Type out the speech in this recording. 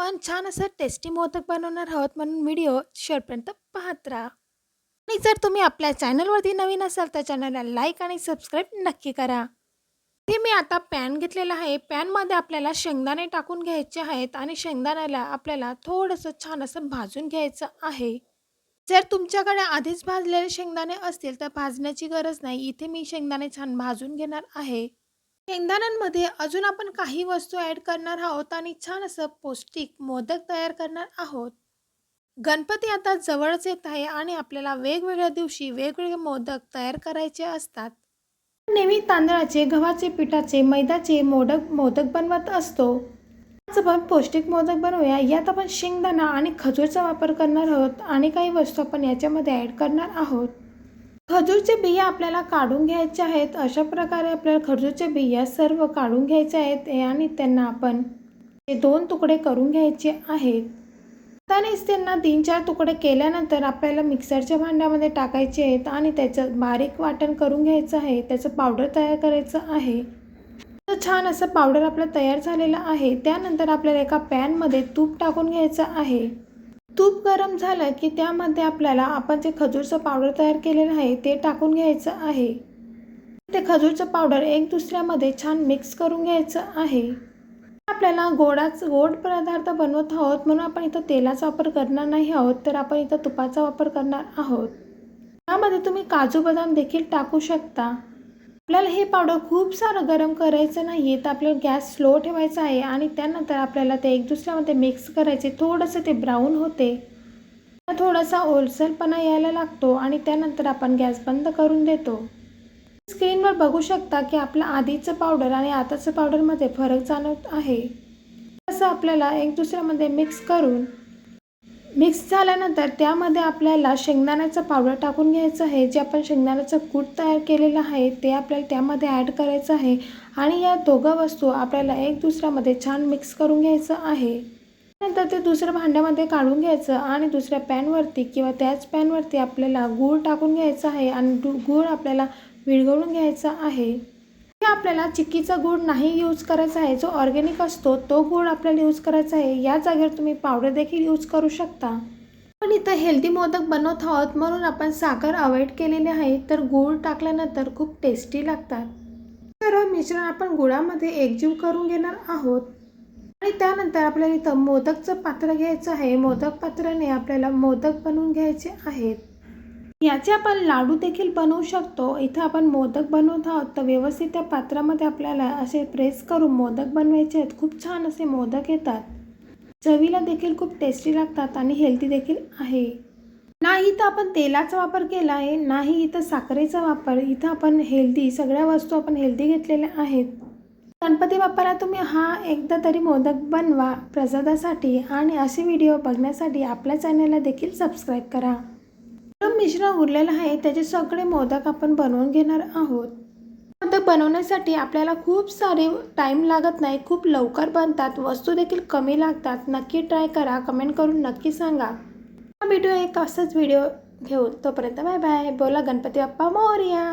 पण छान असं टेस्टी मोदक बनवणार आहोत म्हणून व्हिडिओ शेवटपर्यंत पाहत राहा. आणि जर तुम्ही आपल्या चॅनलवरती नवीन असाल तर चॅनलला लाईक आणि सबस्क्राईब नक्की करा. हे मी आता पॅन घेतलेला आहे. पॅनमध्ये आपल्याला शेंगदाणे टाकून घ्यायचे आहेत आणि शेंगदाण्याला आपल्याला थोडंसं छान असं भाजून घ्यायचं आहे. जर तुमच्याकडे आधीच भाजलेले शेंगदाणे असतील तर भाजण्याची गरज नाही. इथे मी शेंगदाणे छान भाजून घेणार आहे. शेंगदाण्यांमध्ये अजून आपण काही वस्तू ॲड करणार आहोत आणि छान असं पौष्टिक मोदक तयार करणार आहोत. गणपती आता जवळच येत आहे आणि आपल्याला वेगवेगळ्या दिवशी वेगवेगळे मोदक तयार करायचे असतात. नेहमी तांदळाचे गव्हाचे पिठाचे मैद्याचे मोदक मोदक बनवत असतो. आज आपण पौष्टिक मोदक बनवूया. यात आपण शेंगदाणा आणि खजूरचा वापर करणार आहोत आणि काही वस्तू आपण याच्यामध्ये ॲड करणार आहोत. खजूरचे बिया आपल्याला काढून घ्यायचे आहेत. अशा प्रकारे आपल्याला खजूरचे बिया सर्व काढून घ्यायचे आहेत आणि त्यांना आपण ते दोन तुकडे करून घ्यायचे आहेत. त्यानेच त्यांना तीन चार तुकडे केल्यानंतर आपल्याला मिक्सरच्या भांड्यामध्ये टाकायचे आहेत आणि त्याचं बारीक वाटण करून घ्यायचं आहे. त्याचं पावडर तयार करायचं आहे. तर छान असं पावडर आपलं तयार झालेलं आहे. त्यानंतर आपल्याला एका पॅनमध्ये तूप टाकून घ्यायचं आहे. तूप गरम झालं की त्यामध्ये आपल्याला आपण जे खजूरचं पावडर तयार केलेलं आहे ते टाकून घ्यायचं आहे. ते खजूरचं पावडर एक दुसऱ्यामध्ये छान मिक्स करून घ्यायचं आहे. आपल्याला गोडाच गोड पदार्थ बनवत आहोत म्हणून आपण इथं तेलाचा वापर करणार नाही आहोत तर आपण इथं तुपाचा वापर करणार आहोत. त्यामध्ये तुम्ही काजू बदाम देखील टाकू शकता. आपल्याला हे पावडर खूप सारं गरम करायचं नाही आहे तर आपल्याला गॅस स्लो ठेवायचा आहे आणि त्यानंतर आपल्याला ते एक दुसऱ्यामध्ये मिक्स करायचे. थोडंसं ते ब्राऊन होते. थोडासा ओलसरपणा यायला लागतो आणि त्यानंतर आपण गॅस बंद करून देतो. स्क्रीनवर बघू शकता की आपलं आधीचं पावडर आणि आताचं पावडरमध्ये फरक जाणवत आहे. असं आपल्याला एक दुसऱ्यामध्ये मिक्स करून मिक्स झाल्यानंतर त्यामध्ये आपल्याला शेंगदाण्याचं पावडर टाकून घ्यायचं आहे. जे आपण शेंगदाण्याचं कूट तयार केलेलं आहे ते आपल्याला त्यामध्ये ॲड करायचं आहे. आणि या दोघं वस्तू आपल्याला एक दुसऱ्यामध्ये छान मिक्स करून घ्यायचं आहे. नंतर ते दुसऱ्या भांड्यामध्ये काढून घ्यायचं आणि दुसऱ्या पॅनवरती किंवा त्याच पॅनवरती आपल्याला गूळ टाकून घ्यायचं आहे. आणि गूळ आपल्याला विरघळून घ्यायचा आहे. आपल्याला चिक्कीचा गूळ नाही यूज करायचा आहे. जो ऑर्गॅनिक असतो तो गूळ आपल्याला यूज करायचा आहे. या जागेवर तुम्ही पावडर देखील यूज करू शकता. पण इथं हेल्दी मोदक बनवत आहोत. म्हणून आपण साखर अवॉइड केलेले आहे. तर गूळ टाकल्यानंतर खूप टेस्टी लागतात. तर मिश्रण आपण गुळामध्ये एकजीव करून घेणार आहोत. आणि त्यानंतर आपल्याला इथं मोदकचं पात्र घ्यायचं आहे. मोदक पात्राने आपल्याला मोदक बनवून घ्यायचे आहेत. याचे आपण लाडू देखील बनवू शकतो. इथं आपण मोदक बनवत आहोत. तर व्यवस्थित त्या पात्रामध्ये आपल्याला असे प्रेस करून मोदक बनवायचे आहेत. खूप छान असे मोदक येतात. चवीला देखील खूप टेस्टी लागतात आणि हेल्दी देखील आहे. नाही इथं आपण तेलाचा वापर केला आहे. नाही इथं साखरेचा वापर. इथं आपण हेल्दी सगळ्या वस्तू आपण हेल्दी घेतलेल्या आहेत. गणपती बाप्पाला तुम्ही हा एकदा तरी मोदक बनवा प्रसादासाठी आणि असे व्हिडिओ बघण्यासाठी आपल्या चॅनलला देखील सबस्क्राईब करा. मिश्रण उरलेलं आहे त्याचे सगळे मोदक आपण बनवून घेणार आहोत. मोदक बनवण्यासाठी आपल्याला खूप सारे टाईम लागत नाही खूप लवकर बनतात वस्तू देखील कमी लागतात. नक्की ट्राय करा कमेंट करून नक्की सांगा. हा व्हिडिओ एक असाच व्हिडिओ घेऊन तोपर्यंत बाय बाय बोला गणपती बाप्पा मोर्या.